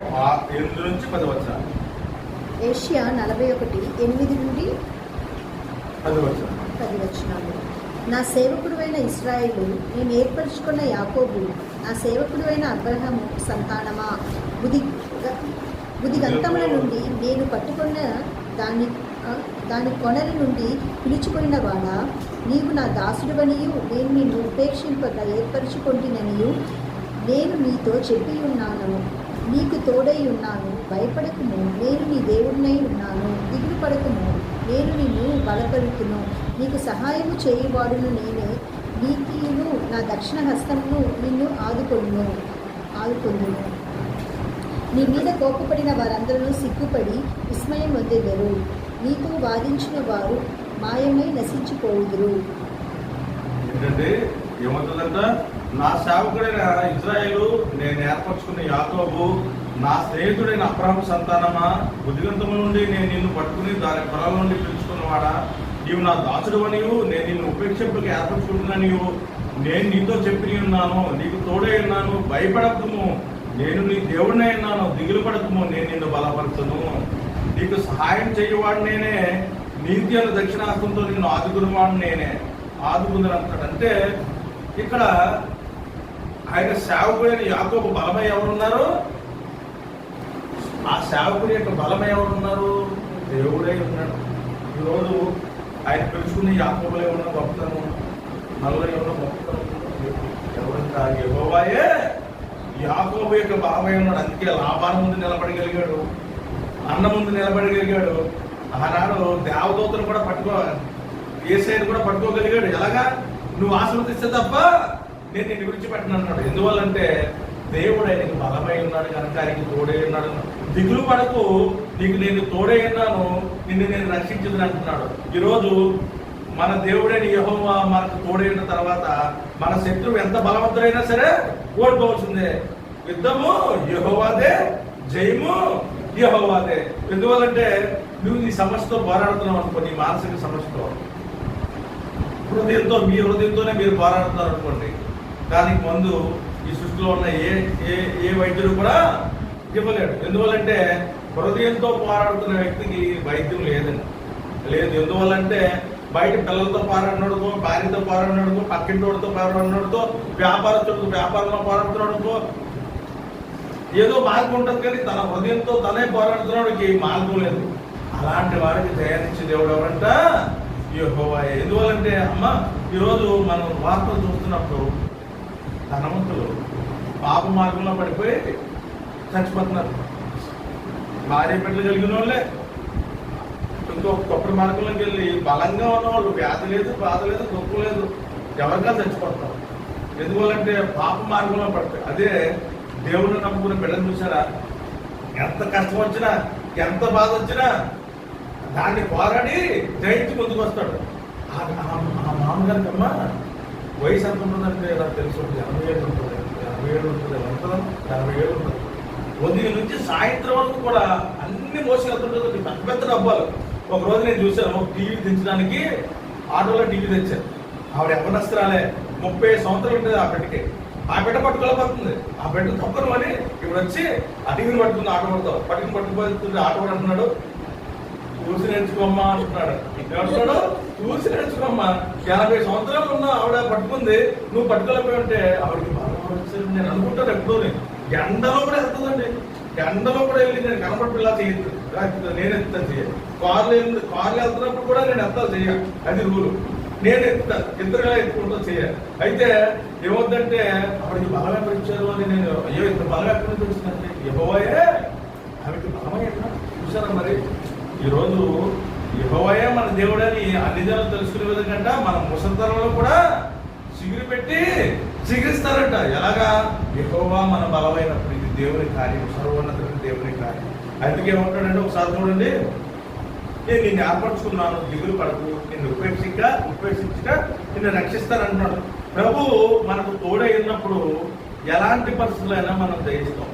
ఎనిమిది నుంచి పది వచ్చాను ఏషియా నలభై ఒకటి ఎనిమిది నుండి పది నా సేవకుడువైన ఇస్రాయేలు నేను ఏర్పరచుకున్న యాకోబు నా సేవకుడువైన అబ్రహము సంతానమా? బుధి బుధిగంతముల నుండి నేను పట్టుకున్న దాని దాని కొనల నుండి పిలుచుకున్న వాడా? నీవు నా దాసుడువనియు నేను నిన్ను ఉపేక్షింపక ఏర్పరచుకొంటిననియు నేను నీతో చెప్పి ఉన్నాను నీకు తోడై ఉన్నాను. భయపడకుము. నేను నీ దేవుడినై ఉన్నాను. దిగులు పడకుము. నేను నిన్ను బలపరుతును. నీకు సహాయము చేయువాడును నేనే. నీతియును నా దక్షిణ హస్తమును నిన్ను ఆదుకొను ఆదుకొందును. నీ మీద కోపపడిన వారందరూ సిగ్గుపడి విస్మయం పొందెదరు నీతో వాదించిన వారు మాయమై నశించిపోదురు నా సేవకుడైన ఇజ్రాయేలు నేను ఏర్పరచుకున్న యాకోబు నా స్నేహితుడైన అబ్రహం సంతానమా? బుద్ధిగంతము నుండి నేను నిన్ను పట్టుకుని దాని పొలాల నుండి పిలుచుకున్నవాడా? నీవు నా దాసుడు అనియు నేను నిన్ను ఉపేక్షింపక ఏర్పరచుకుంటున్నానియు. నేను నీతో చెప్పి ఉన్నాను నీకు తోడే ఉన్నాను భయపడకము. నేను నీ దేవుడినే ఉన్నాను దిగులు పడకము నేను నిన్ను బలపరచను. నీకు సహాయం చేయవాడు నేనే నీతి అను దక్షిణాస్తంతో నిన్ను ఆదుకునేవాడు నేనే. ఆదుకుందని అంటే ఇక్కడ ఆయన సేవకుడైన యాకోబు బలమై ఎవరున్నారు? ఆ సేవకుడి యొక్క బలమై ఎవరున్నారు? దేవుడై ఉన్నాడు. ఈరోజు ఆయన పిలుచుకుని యాకోబులే ఉన్న గొప్పతనం నల్ల ఉన్న గొప్పతనం ఎవరు యెహోవాయే! యాకోబు యొక్క బలమై ఉన్నాడు. అందుకే లాభాల ముందు నిలబడగలిగాడు. అన్న ముందు నిలబడగలిగాడు. ఆనాడు దేవదూతను కూడా పట్టుకో ఏసైని కూడా పట్టుకోగలిగాడు. ఎలాగా? నువ్వు ఆశీర్వదిస్తే తప్ప నేను నిన్ను విడిచిపెట్టను అన్నాడు ఎందువల్లంటే దేవుడు ఆయనకి బలమై ఉన్నాడు కనుక ఆయనకి తోడై ఉన్నాడు. దిగులు పడకు నీకు నేను తోడై ఉన్నాను నిన్ను నేను రక్షించదని అంటున్నాడు. ఈరోజు మన దేవుడైన యెహోవా మనకు తోడైన తర్వాత మన శత్రువు ఎంత బలవంతుడైనా సరే ఓడిపోవాల్సిందే. యుద్ధము యహోవాదే జయము యహోవాదే. ఎందువల్లంటే నువ్వు నీ సమస్యతో పోరాడుతున్నావు అనుకో నీ మానసిక సమస్యతో. హృదయంతో మీ హృదయంతోనే మీరు పోరాడుతున్నారు అనుకోండి. దానికి ముందు ఈ సృష్టిలో ఉన్న ఏ ఏ ఏ వైద్యుడు కూడా ఇవ్వలేడు. ఎందువల్లంటే హృదయంతో పోరాడుతున్న వ్యక్తికి వైద్యం లేదండి. లేదు ఎందువల్లంటే బయట పిల్లలతో పోరాడినడుకో భార్యతో పోరాడినడుకో పక్కింటోడితో పోరాడినడుకో వ్యాపారస్తుడితో వ్యాపారంలో పారాడుతున్నాడుకో ఏదో మార్గం ఉంటుంది కానీ తన హృదయంతో తనే పోరాడుతున్నాడుకి మార్గం లేదు. అలాంటి వారికి దయానిచ్చే దేవుడు ఎవరంట? యెహోవా. ఎందువల్లంటే అమ్మ ఈరోజు మనం వార్తలు చూస్తున్నప్పుడు ధనవంతులు పాప మార్గంలో పడిపోయి చచ్చిపోతున్నారు భార్య బిడ్డలు కలిగిన వాళ్ళే ఇంకో కొప్పటి మార్గంలోకి వెళ్ళి బలంగా ఉన్నవాళ్ళు వ్యాధి లేదు బాధ లేదు దుఃఖం లేదు ఎవరికైనా చచ్చిపోతారు ఎందువల్లంటే పాప మార్గంలో పడిపోయి అదే దేవుడిని నమ్ముకున్న బిడ్డను చూసారా ఎంత కష్టం వచ్చినా ఎంత బాధ వచ్చినా దాన్ని పోరాడి జయించి ముందుకు వస్తాడు ఆ ఆ- వయసు ఎంత ఉంటుందంటే నాకు తెలుసు? ఎనభై ఏళ్ళు ఉంటుంది. ఎనభై ఏళ్ళు ఉంటుంది. ఎంత ఎనభై ఏళ్ళు ఉంటుంది. ఉదయం నుంచి సాయంత్రం వరకు కూడా అన్ని మోసుకెళ్తుంటుంది పెద్ద పెద్ద డబ్బాలు. ఒక రోజు నేను చూశాను ఒక టీవీ దించడానికి ఆటోలో టీవీ తెచ్చాను. ఆవిడ ఎవరినస్త్రాలే ముప్పై సంవత్సరాలు ఉంటుంది ఆ బిడ్డకి. ఆ బిడ్డ పట్టుకోలేకపోతుంది ఆ బిడ్డ తొక్కరు అని ఇప్పుడు వచ్చి ఆ టీవీని పట్టుకుంది ఆటో పడుతావు పట్టుకుని పట్టుకుపోతుంది ఆటో వాడు అంటున్నాడు చూసి నేర్చుకోమ్మా అంటున్నాడు. చూసి యాభై సంవత్సరాలు ఉన్న ఆవిడ పట్టుకుంది నువ్వు పట్టుకోలేకపోయి ఉంటే ఆవిడకి బాగా నేను అనుకుంటాను ఎప్పుడూ ఎండలో కూడా వెళ్తుందండి. ఎండలో కూడా వెళ్ళి నేను కనపడిలా చేయొద్దు. నేను ఎత్తాను చేయాలి కార్లు వెళ్ళి కార్లు వెళ్తున్నప్పుడు కూడా నేను ఎత్తా చేయాలి అది రూలు. నేను ఎత్తా ఇద్దరుగా ఎత్తుకుంటూ చేయాలి అయితే ఏమవుతుందంటే ఆవిడకి బలం ఎక్కడ ఇచ్చారు అని నేను అయ్యో ఇంత బలం ఎక్కడ నుంచి వచ్చిందంటే ఇవ్వబోయే ఆవిడకి బలమే చూసారా మరి? ఈరోజు యహోవయే మన దేవుడని అన్ని జనాలు తెలుసుకునే విధంగా మన ముసలితనంలో కూడా చిగురు పెట్టి చిగురిస్తారంట. ఎలాగా? యహోవా మన బలమైనప్పుడు ఇది దేవుని కార్యం సర్వోన్నతమైన దేవుని కార్యం. అందుకే ఏమంటాడంటే ఒకసారి చూడండి. నేను నిన్ను ఏర్పరచుకున్నాను దిగులు పడకు నిన్ను ఉపేక్షిక ఉపేక్షించక నిన్ను రక్షిస్తానంటున్నాడు. ప్రభు మనకు తోడై ఉన్నప్పుడు ఎలాంటి పరిస్థితులైనా మనం జయిస్తాం.